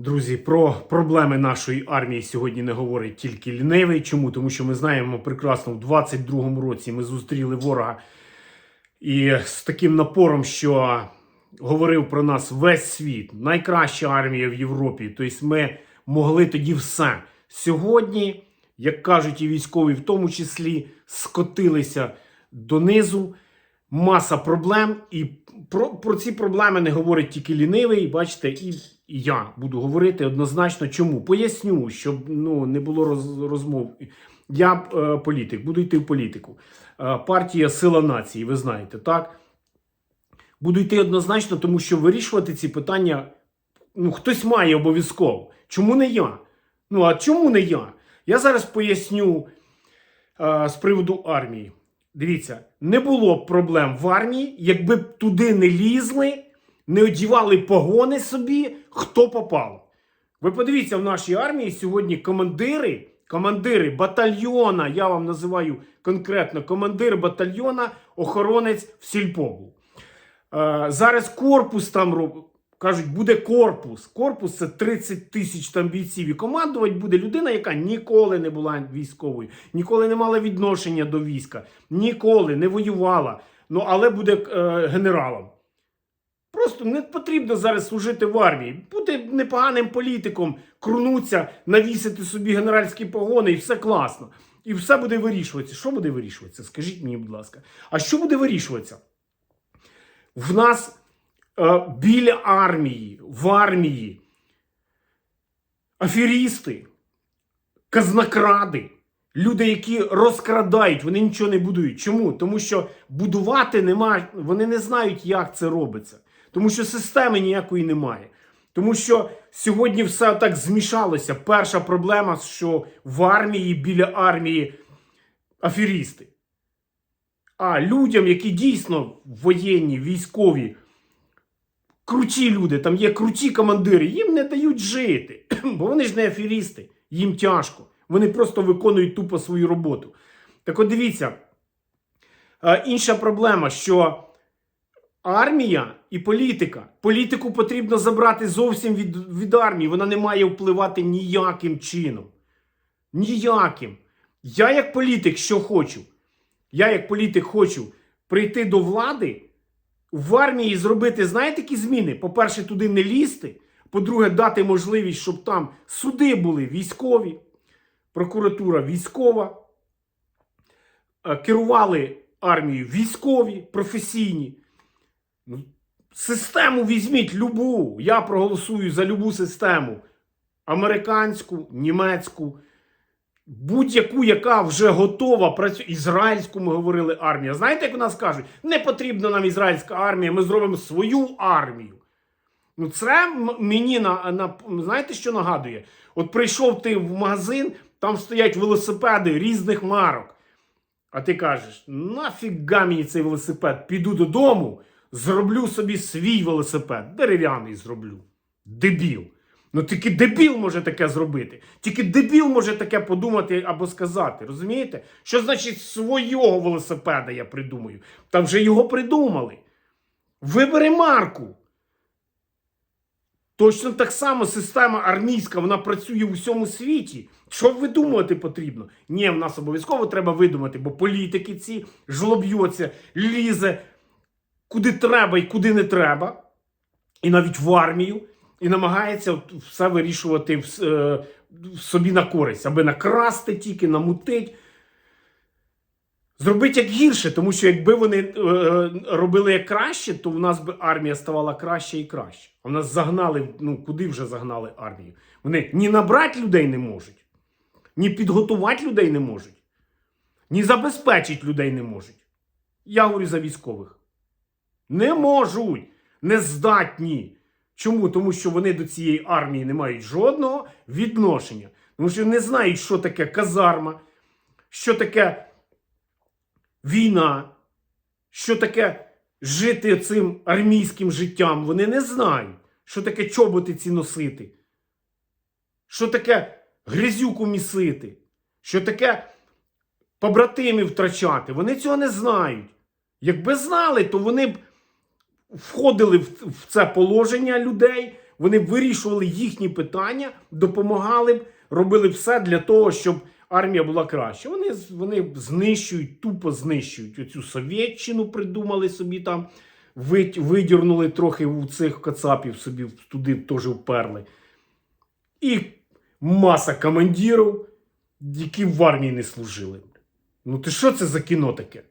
Друзі, про проблеми нашої армії сьогодні не говорить тільки лінивий. Чому? Тому що ми знаємо прекрасно, в 22-му році ми зустріли ворога і з таким напором, що говорив про нас весь світ, найкраща армія в Європі. Тобто ми могли тоді все. Сьогодні, як кажуть і військові, в тому числі, скотилися донизу. Маса проблем, і про, про ці проблеми не говорить тільки лінивий. Бачите, і, я буду говорити однозначно. Чому? Поясню, щоб ну, не було роз, розмов. Я е, політик, буду йти в політику. Е, партія Сила нації, ви знаєте, так? Буду йти однозначно, тому що вирішувати ці питання ну, хтось має обов'язково. Чому не я? Ну, а чому не я? Я зараз поясню е, з приводу армії. Дивіться, не було б проблем в армії, якби б туди не лізли, не одівали погони собі, хто попав. Ви подивіться, в нашій армії сьогодні командири, командири батальйона, я вам називаю конкретно командир батальйона, охоронець в сільпобу. Е, зараз корпус там роб... кажуть, буде корпус. Корпус це 30 тисяч там бійців. І командувати буде людина, яка ніколи не була військовою, ніколи не мала відношення до війська, ніколи не воювала. Ну але буде е, генералом. Просто не потрібно зараз служити в армії. Бути непоганим політиком, крунуться, навісити собі генеральські погони, і все класно. І все буде вирішуватися. Що буде вирішуватися? Скажіть мені, будь ласка. А що буде вирішуватися? В нас біля армії, в армії аферісти, казнокради, люди, які розкрадають, вони нічого не будують. Чому? Тому що будувати немає, вони не знають, як це робиться. Тому що системи ніякої немає. Тому що сьогодні все так змішалося. Перша проблема, що в армії біля армії аферісти. А людям, які дійсно воєнні, військові, круті люди, там є круті командири, їм не дають жити. Бо вони ж не аферісти, їм тяжко. Вони просто виконують тупо свою роботу. Так от дивіться, е, інша проблема, що армія і політика. Політику потрібно забрати зовсім від, від армії. Вона не має впливати ніяким чином. Ніяким. Я, як політик, що хочу? Я, як політик, хочу прийти до влади в армії зробити, знаєте, які зміни? По-перше, туди не лізти. По-друге, дати можливість, щоб там суди були військові, прокуратура військова, е, керували армією військові, професійні. Ну, Систему візьміть любу. Я проголосую за любу систему. Американську, німецьку, будь-яку, яка вже готова працювати. Ізраїльську ми говорили армія. Знаєте, як у нас кажуть? Не потрібна нам ізраїльська армія, ми зробимо свою армію. Ну, це мені на, на знаєте, що нагадує? От прийшов ти в магазин, там стоять велосипеди різних марок. А ти кажеш: нафіга мені цей велосипед? Піду додому, зроблю собі свій велосипед. Дерев'яний зроблю. Дебіл. Ну тільки дебіл може таке зробити. Тільки дебіл може таке подумати або сказати. Розумієте? Що значить свого велосипеда я придумаю? Там вже його придумали. Вибери марку. Точно так само система армійська, вона працює у всьому світі. Що видумувати потрібно? Ні, в нас обов'язково треба видумати, бо політики ці жлоб'ються, лізе куди треба і куди не треба, і навіть в армію, і намагається все вирішувати в, е, собі на користь, аби накрасти тільки, намутить. Зробить як гірше, тому що якби вони е, робили як краще, то в нас би армія ставала краще і краще. А в нас загнали, ну куди вже загнали армію? Вони ні набрати людей не можуть, ні підготувати людей не можуть, ні забезпечити людей не можуть. Я говорю за військових. Не можуть, не здатні. Чому? Тому що вони до цієї армії не мають жодного відношення. Тому що не знають, що таке казарма, що таке війна, що таке жити цим армійським життям. Вони не знають, що таке чоботи ці носити, що таке грязюку місити, що таке побратимів втрачати. Вони цього не знають. Якби знали, то вони б входили в, це положення людей, вони вирішували їхні питання, допомагали б, робили все для того, щоб армія була краще. Вони, вони знищують, тупо знищують оцю Совєтщину, придумали собі там, видірнули трохи у цих кацапів собі туди теж вперли. І маса командирів, які в армії не служили. Ну, ти що це за кіно таке?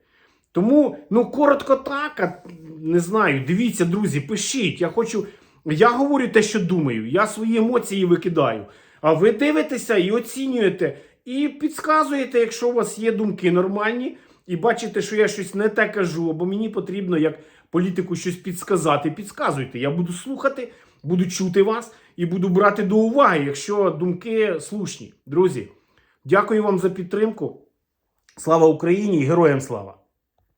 Тому, ну, коротко так, не знаю. Дивіться, друзі, пишіть. Я хочу. Я говорю те, що думаю. Я свої емоції викидаю. А ви дивитеся і оцінюєте, і підказуєте, якщо у вас є думки нормальні, і бачите, що я щось не те кажу, або мені потрібно як політику щось підсказати. Підсказуйте. Я буду слухати, буду чути вас і буду брати до уваги, якщо думки слушні. Друзі, дякую вам за підтримку. Слава Україні і героям слава!